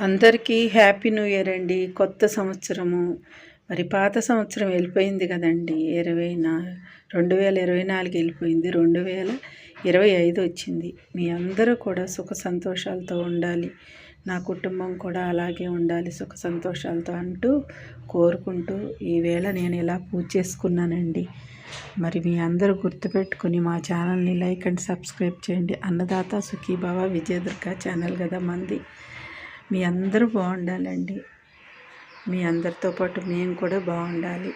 అందరికీ happy new year అండి. కొత్త సంవత్సరము. మరి పాత సంవత్సరం వెళ్ళిపోయింది కదండి. ఇరవై నా రెండు వేల ఇరవై నాలుగు వెళ్ళిపోయింది. రెండు వేల ఇరవై ఐదు వచ్చింది. మీ అందరూ కూడా సుఖ సంతోషాలతో ఉండాలి. నా కుటుంబం కూడా అలాగే ఉండాలి సుఖ సంతోషాలతో అంటూ కోరుకుంటూ ఈవేళ నేను ఇలా పూజ చేసుకున్నానండి. మరి మీ అందరూ గుర్తుపెట్టుకుని మా ఛానల్ని లైక్ అండ్ సబ్స్క్రైబ్ చేయండి. అన్నదాత సుఖీభావ విజయదుర్గ ఛానల్ కదా మంది. మీ అందరూ బాగుండాలండి. మీ అందరితో పాటు మేము కూడా బాగుండాలి.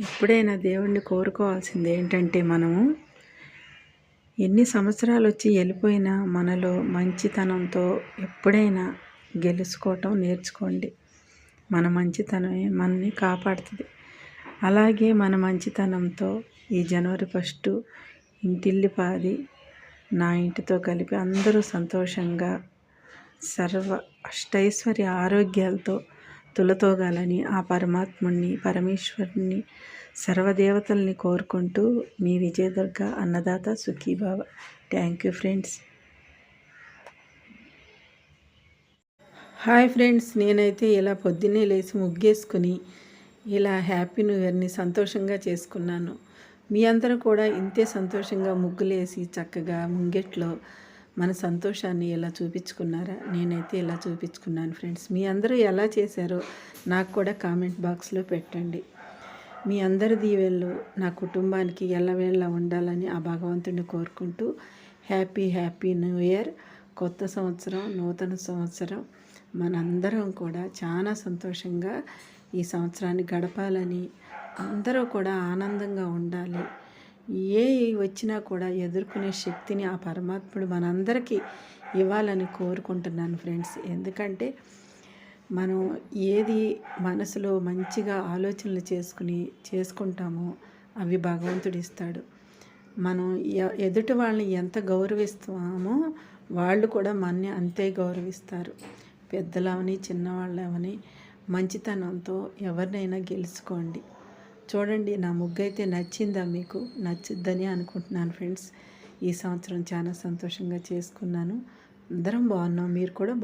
ఎప్పుడైనా దేవుణ్ణి కోరుకోవాల్సింది ఏంటంటే మనము ఎన్ని సంవత్సరాలు వచ్చి వెళ్ళిపోయినా మనలో మంచితనంతో ఎప్పుడైనా గెలుచుకోవటం నేర్చుకోండి. మన మంచితనమే మనని కాపాడుతుంది. అలాగే మన మంచితనంతో ఈ జనవరి ఫస్ట్ ఇంటిల్లిపాది నా ఇంటితో కలిపి అందరూ సంతోషంగా సర్వ అష్టైశ్వర్య ఆరోగ్యాలతో తులతోగాలని ఆ పరమాత్ముణ్ణి పరమేశ్వరుణ్ణి సర్వదేవతల్ని కోరుకుంటూ మీ విజయదుర్గ అన్నదాత Sukhibhava. Thank you friends hi friends నేనైతే ఇలా పొద్దున్నే లేచి ముగ్గేసుకుని ఇలా హ్యాపీ న్యూ ఇయర్ని సంతోషంగా చేసుకున్నాను. మీ అందరూ కూడా ఇంతే సంతోషంగా ముగ్గులేసి చక్కగా ముంగెట్లో మన సంతోషాన్ని ఎలా చూపించుకున్నారా? నేనైతే ఎలా చూపించుకున్నాను ఫ్రెండ్స్. మీ అందరూ ఎలా చేశారో నాకు కూడా కామెంట్ బాక్స్లో పెట్టండి. మీ అందరి దీవెళ్ళు నా కుటుంబానికి ఎల్లవేళ్ళ ఉండాలని ఆ భగవంతుడిని కోరుకుంటూ హ్యాపీ హ్యాపీ న్యూ ఇయర్. కొత్త సంవత్సరం నూతన సంవత్సరం. మనందరం కూడా చాలా సంతోషంగా ఈ సంవత్సరాన్ని గడపాలని అందరూ కూడా ఆనందంగా ఉండాలి. ఏ వచ్చినా కూడా ఎదుర్కొనే శక్తిని ఆ పరమాత్ముడు మనందరికీ ఇవ్వాలని కోరుకుంటున్నాను ఫ్రెండ్స్. ఎందుకంటే మనం ఏది మనసులో మంచిగా ఆలోచనలు చేసుకుని చేసుకుంటామో అవి భగవంతుడు ఇస్తాడు. మనం ఎదుటి వాళ్ళని ఎంత గౌరవిస్తామో వాళ్ళు కూడా మనని అంతే గౌరవిస్తారు. పెద్దలవని చిన్నవాళ్ళవని మంచితనంతో ఎవరినైనా గెలుచుకోండి. చూడండి నా ముగ్గు అయితే నచ్చిందా మీకు? నచ్చిద్దని అనుకుంటున్నాను ఫ్రెండ్స్. ఈ సంవత్సరం చాలా సంతోషంగా చేసుకున్నాను. అందరం బాగున్నాం. మీరు కూడా